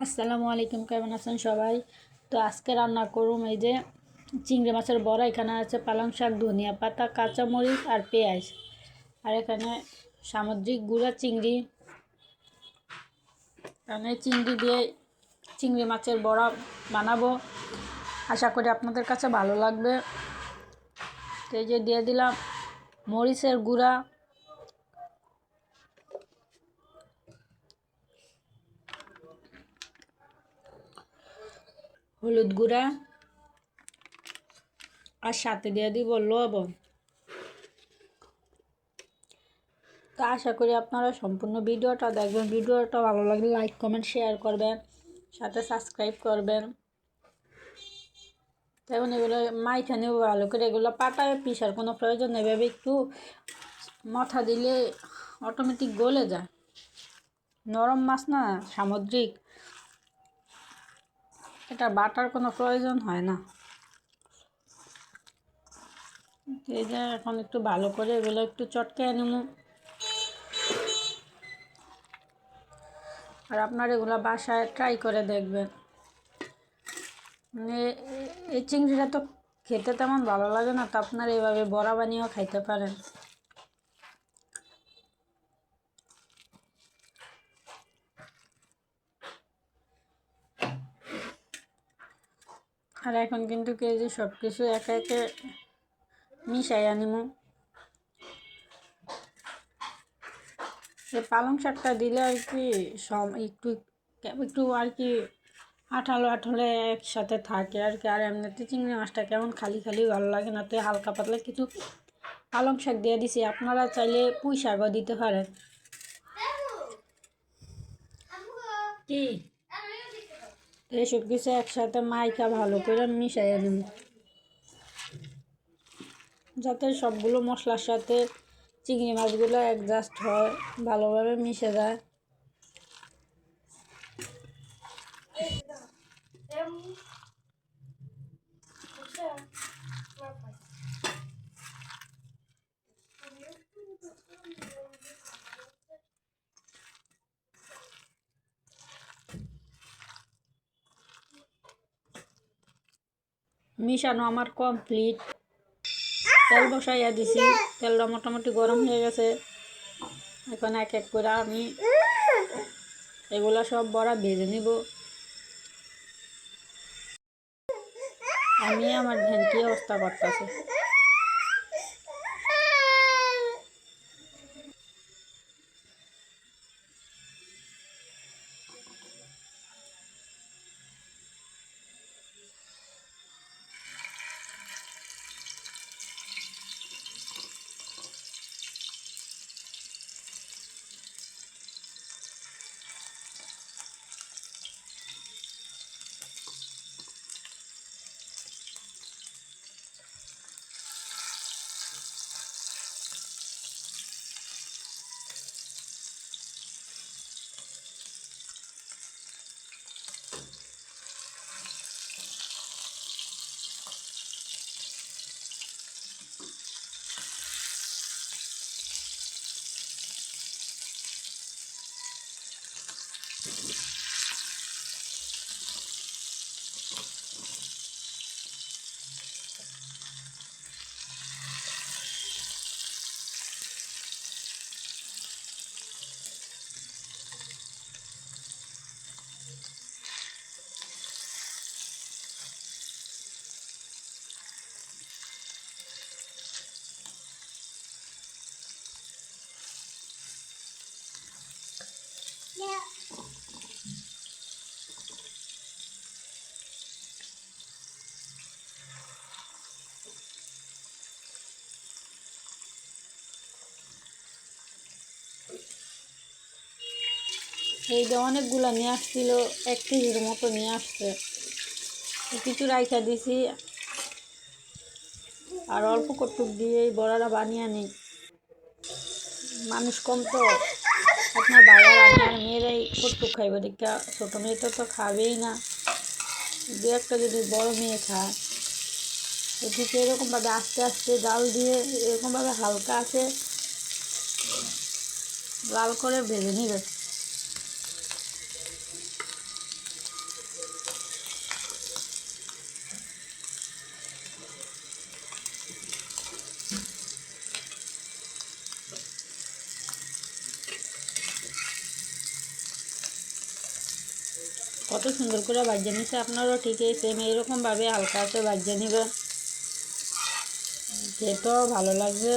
আসসালামু আলাইকুম, কেমন আছেন সবাই? তো আজকে রান্না করুম এই যে চিংড়ি মাছের বড়া, এখানে আছে পালং শাক, ধনিয়া পাতা, কাঁচামরিচ আর পেঁয়াজ। আর এখানে সামুদ্রিক গুঁড়া চিংড়ি। এখানে চিংড়ি দিয়ে চিংড়ি মাছের বড়া বানাবো। আশা করি আপনাদের কাছে ভালো লাগবে। তো এই যে দিয়ে দিলাম মরিচের গুঁড়া। হলুদ গুঁড়া আর সাথে দিয়ে দিব লবণ। তো আশা করি আপনারা সম্পূর্ণ ভিডিওটা দেখবেন। ভিডিওটা ভালো লাগলে লাইক কমেন্ট শেয়ার করবেন, সাথে সাবস্ক্রাইব করবেন। তেমন এগুলো মাইখানেও ভালো করে। এগুলো পাটায় পিসার কোনো প্রয়োজন নেই এভাবে একটু মাথা দিলে অটোমেটিক গলে যায়। নরম মাছ না, সামুদ্রিক। এটা বাটার কোনো প্রয়োজন হয় না। এই যে এখন একটু ভালো করে এগুলো একটু চটকে নেব আর আপনার এগুলো বাসায় ট্রাই করে দেখবেন। মানে এই চিংড়িটা তো খেতে তেমন ভালো লাগে না, তো আপনার এইভাবে বড়া বানিয়েও খাইতে পারেন। আর এখন কিন্তু কেজি সব কিছু একে একে মিশাই আনিমু। এই পালং শাকটা দিলে আর কি সব একটু একটু আর কি আঠালো আঠালো একসাথে থাকে আর কি। আর এমনিতে চিংড়ি মাছটা কেমন খালি খালি ভালো লাগে না, তো হালকা পাতলা কিছু পালং শাক দিয়ে দিছি। আপনারা চাইলে পুঁই শাকও দিতে পারেন। কি? এইসব কিছু একসাথে মাইকা ভালো করে মিশাইয়া নেব যাতে সবগুলো মশলার সাথে চিংড়ি মাছগুলো অ্যাডজাস্ট হয় ভালোভাবে মিশে যায় মিশানো আমার কমপ্লিট তেল বসাইয়া দিছি। তেলটা মোটামুটি গরম হয়ে গেছে। এখন এক এক করে আমি এগুলো সব বড়া ভেজে নিব। আমি আমার ভেন্টি অবস্থা করতেছে? Yeah. এই যে অনেকগুলো নিয়ে আসছিল, এক কেজির মতো নিয়ে আসছে। কিছু রাইখা দিছি। আর অল্প কটুক দিয়ে এই বড়াটা বানিয়ে নিই। মানুষ কম তো। আপনার বাবার আপনার মেয়েরাই কটুক খাইব দেখা ছোটো মেয়ে তো তো খাবেই না। দু একটা যদি বড় মেয়ে খায়, এদিকে এরকমভাবে আস্তে আস্তে জাল দিয়ে এরকমভাবে হালকা আছে লাল করে ভেজে নিবে। কত সুন্দর করে বাজিয়ে নিছে আপনারও ঠিক এই সেম এইরকমভাবে হালকা আছে বাজিয়ে নেবেন খেতেও ভালো লাগবে।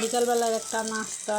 বিকালবেলার একটা নাস্তা।